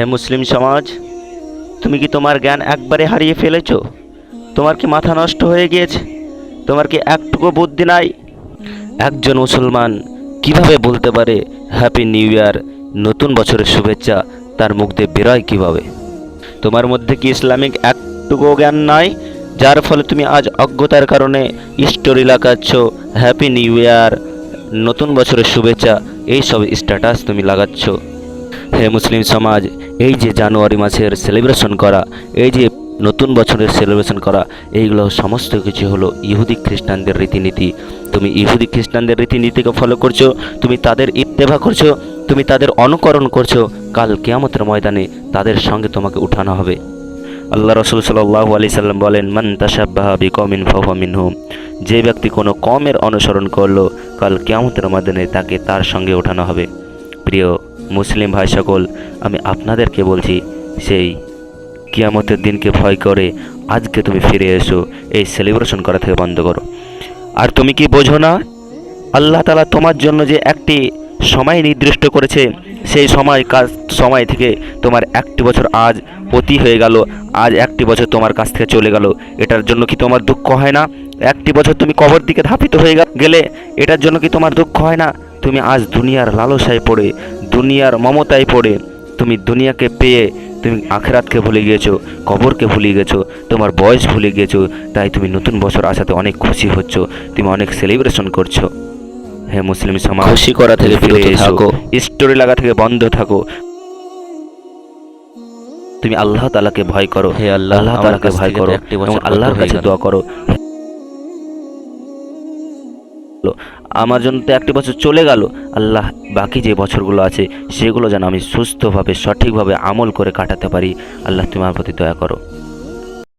হে মুসলিম সমাজ, তুমি কি তোমার জ্ঞান একবারে হারিয়ে ফেলেছো? তোমার কি মাথা নষ্ট হয়ে গিয়েছে? তোমার কি একটুকু বুদ্ধি নাই? একজন মুসলমান কীভাবে বলতে পারে হ্যাপি নিউ ইয়ার নতুন বছরের শুভেচ্ছা, তার মুখ দিয়ে বেরোয় কীভাবে? তোমার মধ্যে কি ইসলামিক একটুকু জ্ঞান নাই, যার ফলে তুমি আজ অজ্ঞতার কারণে স্টোরি লাগাচ্ছ হ্যাপি নিউ ইয়ার নতুন বছরের শুভেচ্ছা এইসব স্ট্যাটাস তুমি লাগাচ্ছ। হে মুসলিম সমাজ এই যে জানুয়ারি মাসের সেলিব্রেশন করা, এই যে নতুন বছরের সেলিব্রেশন করা, এইগুলো সমস্ত কিছু হলো ইহুদি খ্রিস্টানদের রীতিনীতি। তুমি ইহুদি খ্রিস্টানদের রীতিনীতিকে ফলো করছ, তুমি তাদের ইত্তেভা করছ, তুমি তাদের অনুকরণ করছ, কাল কেয়ামতের ময়দানে তাদের সঙ্গে তোমাকে উঠানো হবে। আল্লাহ রসুল সাল্লাহ আলি সাল্লাম বলেন, মান তাসাব্বাহা বি কমিন ফাহুয়া মিনহুম। যে ব্যক্তি কোনো কমের অনুসরণ করল, কাল কেয়ামতের ময়দানে তাকে তার সঙ্গে ওঠানো হবে। প্রিয় মুসলিম ভাই সকল, আমি আপনাদেরকে বলছি, সেই কিয়ামতের দিনকে ভয় করে আজকে তুমি ফিরে এসো, এই সেলিব্রেশন করা থেকে বন্ধ করো। আর তুমি কি বোঝো না, আল্লাহ তালা তোমার জন্য যে একটি সময় নির্দিষ্ট করেছে, সেই সময় কাজ, সময় থেকে তোমার একটি বছর আজ অতি হয়ে গেল, আজ একটি বছর তোমার কাছ থেকে চলে গেল। এটার জন্য কি তোমার দুঃখ হয় না? একটি বছর তুমি কবর দিকে ধাপিত হয়ে গেলে এটার জন্য কি তোমার দুঃখ হয় না? তুমি আজ দুনিয়ার লালসায় পড়ে দুনিয়ার মমতায় পড়ে তুমি দুনিয়াকে পেয়ে তুমি আখেরাতকে ভুলে গিয়েছো কবরকে ভুলে গেছো তোমার বয়স ভুলে গিয়েছো তাই তুমি নতুন বছর আসাতে অনেক খুশি হচ্ছ তুমি অনেক সেলিব্রেশন করছ। হ্যাঁ মুসলিম সমাজ খুশি করা থেকে ফিরে। থাকো। স্টোরি লাগা থেকে বন্ধ থাকো। তুমি আল্লাহ তালাকে ভয় করো। হে আল্লাহ, তালাকে ভয় করো এবং আল্লাহর কাছে দোয়া করো। আমার জন্য তো একটি বছর চলে গেল। আল্লাহ, বাকি যে বছরগুলো আছে, সেগুলো যেন আমি সুস্থভাবে, সঠিকভাবে আমল করে কাটাতে পারি। আল্লাহ, তুমি আমার প্রতি দয়া করো।